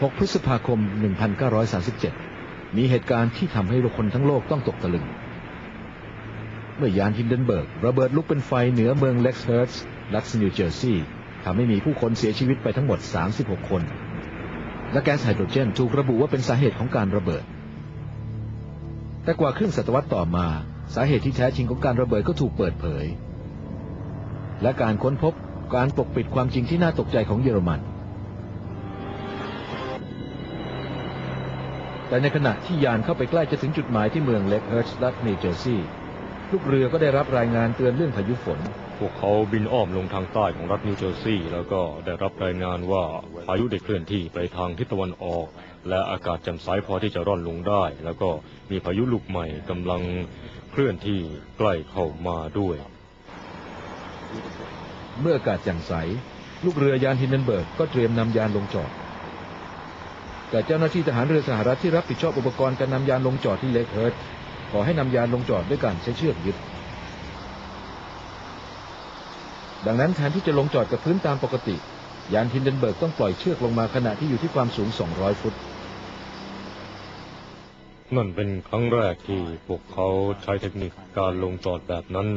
6 พฤษภาคม 1937 มีเหตุการณ์ที่ทำให้คนทั้งโลกต้องตกตะลึง เมื่อยานฮินเดนเบิร์กระเบิดลุกเป็นไฟเหนือเมืองเล็กซ์เฮิร์ตส์รัฐนิวเจอร์ซีย์ทำให้มีผู้คนเสียชีวิตไปทั้งหมด 36 คน และแก๊สไฮโดรเจนถูกระบุว่าเป็นสาเหตุของการระเบิด แต่กว่าครึ่งศตวรรษต่อมา สาเหตุที่แท้จริงของการระเบิดก็ถูกเปิดเผย และการค้นพบการปกปิดความจริงที่น่าตกใจของเยอรมัน แต่ในขณะที่ยานเข้าไปใกล้จะถึงจุดหมายที่เมืองเล็กเฮิร์ตส์รัฐนิวเจอร์ซีย์ลูกเรือก็ได้รับรายงานเตือนเรื่องพายุฝน พวกเขาบินอ้อมลงทางใต้ของรัฐนิวเจอร์ซีย์แล้วก็ได้รับรายงานว่าพายุได้เคลื่อนที่ไปทางทิศตะวันออก และอากาศแจ่มใสพอที่จะร่อนลงได้ แล้วก็มีพายุลูกใหม่กำลังเคลื่อนที่ใกล้เข้ามาด้วย เมื่ออากาศแจ่มใส ลูกเรือยานฮินเดนเบิร์กก็เตรียมนำยานลงจอด แต่เจ้าหน้าที่ทหารเรือสหรัฐที่รับผิดชอบอุปกรณ์การนำยานลงจอดที่เล็กเฮิร์ตขอให้นำยานลงจอดด้วยการใช้เชือกยึด ดังนั้นแทนที่จะลงจอดกับพื้นตามปกติ ยานฮินเดนเบิร์กต้องปล่อยเชือกลงมาขณะที่อยู่ที่ความสูง 200 ฟุต นั่นเป็นครั้งแรกที่พวกเขาใช้เทคนิคการลงจอดแบบนั้น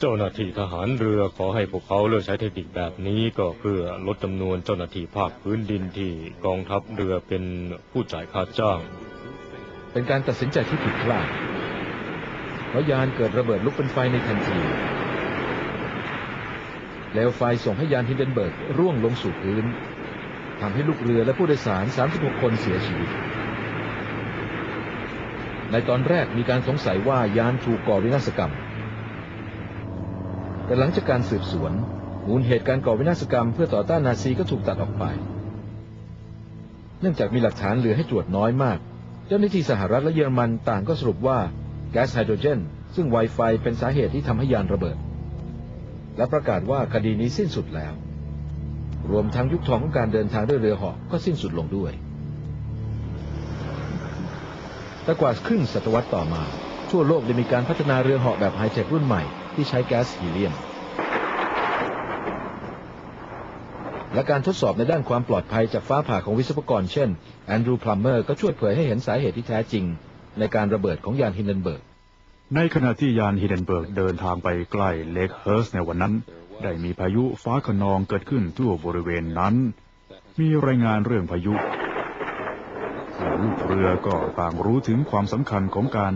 เจ้าหน้าที่ทหารเรือขอให้พวกเขาเลือกใช้เทคนิคแบบนี้ก็เพื่อลดจำนวนเจ้าหน้าที่ภาคพื้นดินที่กองทัพเรือเป็นผู้จ่ายค่าจ้าง เป็นการตัดสินใจที่ผิดพลาดเพราะยานเกิดระเบิดลุกเป็นไฟในทันทีเปลวไฟส่งให้ยานฮินเดนเบิร์กร่วงลงสู่พื้นทำให้ลูกเรือและผู้โดยสาร 36 คนเสียชีวิต ในตอนแรกมีการสงสัยว่ายานถูกก่อวินาศกรรม แต่หลังจากการสืบสวน มูลเหตุการก่อวินาศกรรมเพื่อต่อต้านนาซีก็ถูกตัดออกไป เนื่องจากมีหลักฐานเหลือให้ตรวจน้อยมาก เจ้าหน้าที่สหรัฐและเยอรมันต่างก็สรุปว่าแก๊สไฮโดรเจน ซึ่งไวไฟเป็นสาเหตุที่ทำให้ยานระเบิด และประกาศว่าคดีนี้สิ้นสุดแล้ว รวมทั้งยุคทองของการเดินทางด้วยเรือเหาะก็สิ้นสุดลงด้วยแต่กว่าครึ่งศตวรรษต่อมา ทั่วโลกได้มีการพัฒนาเรือเหาะแบบไฮเทครุ่นใหม่ ที่ใช้แก๊สฮีเลียม และการทดสอบในด้านความปลอดภัยจากฟ้าผ่าของวิศวกรเช่นแอนดรูพลัมเมอร์ก็ช่วยเผยให้เห็นสาเหตุที่แท้จริง ในการระเบิดของยานฮินเดนเบิร์ก ในขณะที่ยานฮิเดนเบิร์กเดินทางไปใกล้เลกเฮิร์สในวันนั้น ได้มีพายุฟ้าขนองเกิดขึ้นทั่วบริเวณนั้น มีรายงานเรื่องพายุลูกเรือก็ต่างรู้ถึงความสำคัญของการ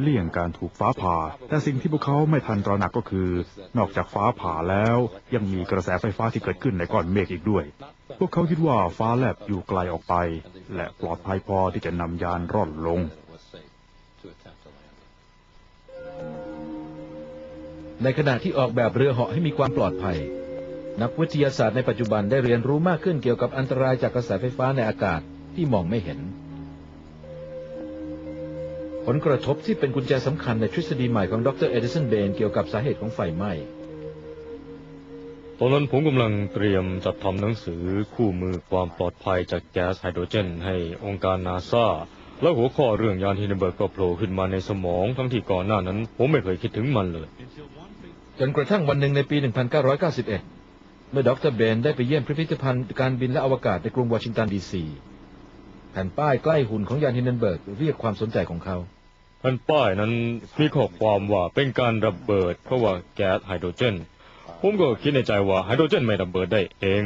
เลี่ยงการถูกฟ้าผ่า แต่สิ่งที่พวกเขาไม่ทันตระหนักก็คือ นอกจากฟ้าผ่าแล้ว ยังมีกระแสไฟฟ้าที่เกิดขึ้นในก้อนเมฆอีกด้วย พวกเขาคิดว่าฟ้าแลบอยู่ไกลออกไป และปลอดภัยพอที่จะนำยานร่อนลง ในขณะที่ออกแบบเรือเหาะให้มีความปลอดภัย นักวิทยาศาสตร์ในปัจจุบันได้เรียนรู้มากขึ้นเกี่ยวกับอันตรายจากกระแสไฟฟ้าในอากาศที่มองไม่เห็น ผลกระทบที่เป็นกุญแจสำคัญในทฤษฎีใหม่ของดรเอดิสันเบนเกี่ยวกับสาเหตุของไฟไหม้ ตอนนั้นผมกำลังเตรียมจัดทำหนังสือคู่มือความปลอดภัยจากแก๊สไฮโดรเจน ให้องค์การนาซาและหัวข้อเรื่องยานฮินเดนเบิร์กก็โผล่ขึ้นมาในสมองทั้งที่ก่อนหน้านั้น ผมไม่เคยคิดถึงมันเลย จนกระทั่งวันหนึ่งในปี 1991 เมื่อดรเบนได้ไปเยี่ยมพิพิธภัณฑ์การบินและอวกาศในกรุงวอชิงตันดีซี แผ่นป้ายใกล้หุ่นของยานฮินเดนเบิร์กเรียกความสนใจของเขาแผ่นป้ายนั้นมีข้อความว่าเป็นการระเบิด เพราะว่าแก๊สไฮโดรเจน ผมก็คิดในใจว่าไฮโดรเจนไม่ระเบิดได้เอง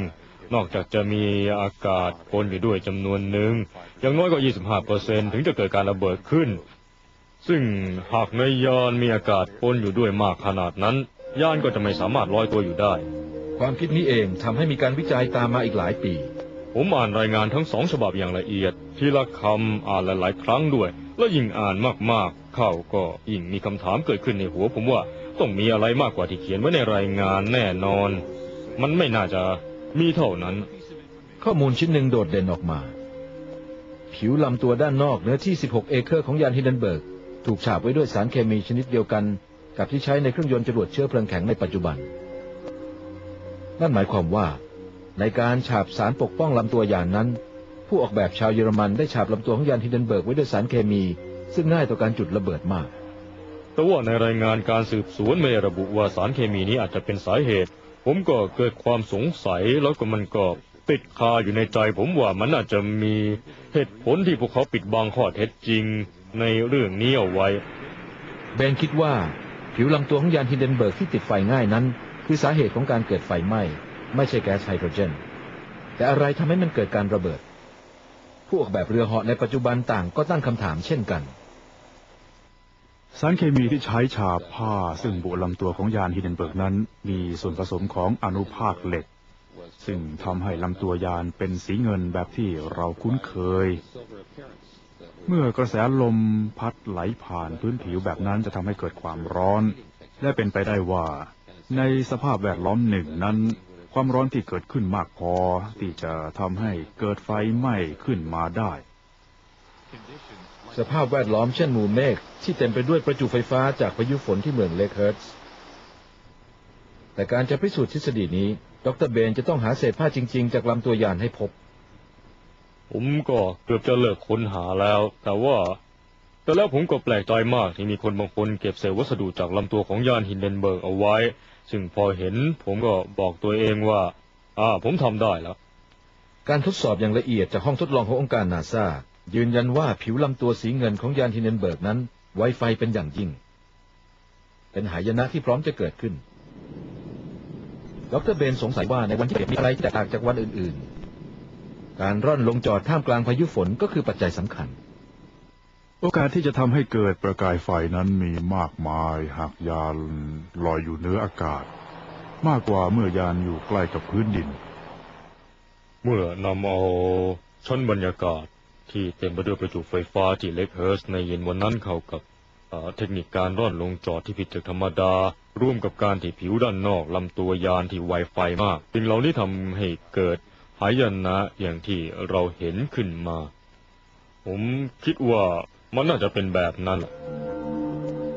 นอกจากจะมีอากาศปนอยู่ด้วยจำนวนหนึ่งอย่างน้อยก็ 25%ถึงจะเกิดการระเบิดขึ้น ซึ่งหากในยานมีอากาศปนอยู่ด้วยมากขนาดนั้น ยานก็จะไม่สามารถลอยตัวอยู่ได้ ความคิดนี้เองทำให้มีการวิจัยตามมาอีกหลายปี ผมอ่านรายงานทั้งสองฉบับอย่างละเอียด ทีละคำอ่านหลายๆ ครั้งด้วย แล้วยิ่งอ่านมากๆ เข้าก็ยิ่งมีคำถามเกิดขึ้นในหัว ผมว่าต้องมีอะไรมากกว่าที่เขียนไว้ในรายงานแน่นอน มันไม่น่าจะมีเท่านั้น ข้อมูลชิ้นหนึ่งโดดเด่นออกมา ผิวลำตัวด้านนอกเนื้อที่ 16 เอเคอร์ของยานฮินเดนเบิร์ก ถูกฉาบไว้ด้วยสารเคมีชนิดเดียวกัน กับที่ใช้ในเครื่องยนต์จรวดเชื้อเพลิงแข็งในปัจจุบัน นั่นหมายความว่า ในการฉาบสารปกป้องลำตัวยานนั้น ผู้ออกแบบชาวเยอรมันได้ฉาบลำตัวของยานฮินเดนเบิร์กไว้ด้วยสารเคมี ซึ่งง่ายต่อการจุดระเบิดมาก แต่ว่าในรายงานการสืบสวนไม่ได้ระบุว่าสารเคมีนี้อาจจะเป็นสาเหตุ ผมก็เกิดความสงสัยแล้วก็มันก็ติดคาอยู่ในใจผมว่ามันน่าจะมีเหตุผลที่พวกเขาปิดบังข้อเท็จจริงในเรื่องนี้เอาไว้ เบนคิดว่า ผิวลำตัวของยานฮินเดนเบิร์กที่ติดไฟง่ายนั้น คือสาเหตุของการเกิดไฟไหม้ ไม่ใช่แก๊สไฮโดรเจน แต่อะไรทำให้มันเกิดการระเบิด ผู้ออกแบบเรือเหาะในปัจจุบันต่างก็ตั้งคำถามเช่นกัน สารเคมีที่ใช้ฉาบผ้าซึ่งบุลำตัวของยานฮินเดนเบิร์กนั้น มีส่วนผสมของอนุภาคเหล็ก ซึ่งทำให้ลำตัวยานเป็นสีเงินแบบที่เราคุ้นเคย เมื่อกระแสลมพัดไหลผ่านพื้นผิวแบบนั้นจะทำให้เกิดความร้อน และเป็นไปได้ว่าในสภาพแวดล้อมหนึ่งนั้น ความร้อนที่เกิดขึ้นมากพอที่จะทำให้เกิดไฟไหม้ขึ้นมาได้ สภาพแวดล้อมเช่นหมู่เมฆที่เต็มไปด้วยประจุไฟฟ้าจากพายุฝนที่เมืองเลคเฮิร์ตส์แต่การจะพิสูจน์ทฤษฎีนี้ ดรเบนจะต้องหาเศษผ้าจริง ๆ จากลำตัวยานให้พบ ผมก็เกือบจะเลิกค้นหาแล้ว แต่ว่า แต่แล้วผมก็แปลกใจมากที่มีคนบางคนเก็บเศษวัสดุจากลำตัวของยานฮินเดนเบิร์กเอาไว้ ซึ่งพอเห็นผมก็บอกตัวเองว่า อ่า ผมทำได้แล้ว การทดสอบอย่างละเอียดจากห้องทดลองขององค์การนาซายืนยันว่าผิวลำตัวสีเงินของยานฮินเดนเบิร์กนั้น ไวไฟเป็นอย่างยิ่ง เป็นหายนะที่พร้อมจะเกิดขึ้น ดรเบนสงสัยว่าในวันที่เกิดมีอะไรที่แตกต่างจากวันอื่นๆ การร่อนลงจอดท่ามกลางพายุฝนก็คือปัจจัยสำคัญ โอกาสที่จะทำให้เกิดประกายไฟนั้นมีมากมายหากยานลอยอยู่เหนืออากาศ มากกว่าเมื่อยานอยู่ใกล้กับพื้นดิน เมื่อนำเอาชั้นบรรยากาศที่เต็มไปด้วยประจุไฟฟ้าที่เล็กเฮิร์สในเย็นวันนั้นเข้ากับเอ่อเทคนิคการร่อนลงจอดที่ผิดจากธรรมดา ร่วมกับการที่ผิวด้านนอกลำตัวยานที่ไวไฟมากสิ่งเหล่านี้ทำให้เกิดหายนะอย่างที่เราเห็นขึ้นมา ผมคิดว่า มันน่าจะเป็นแบบนั้น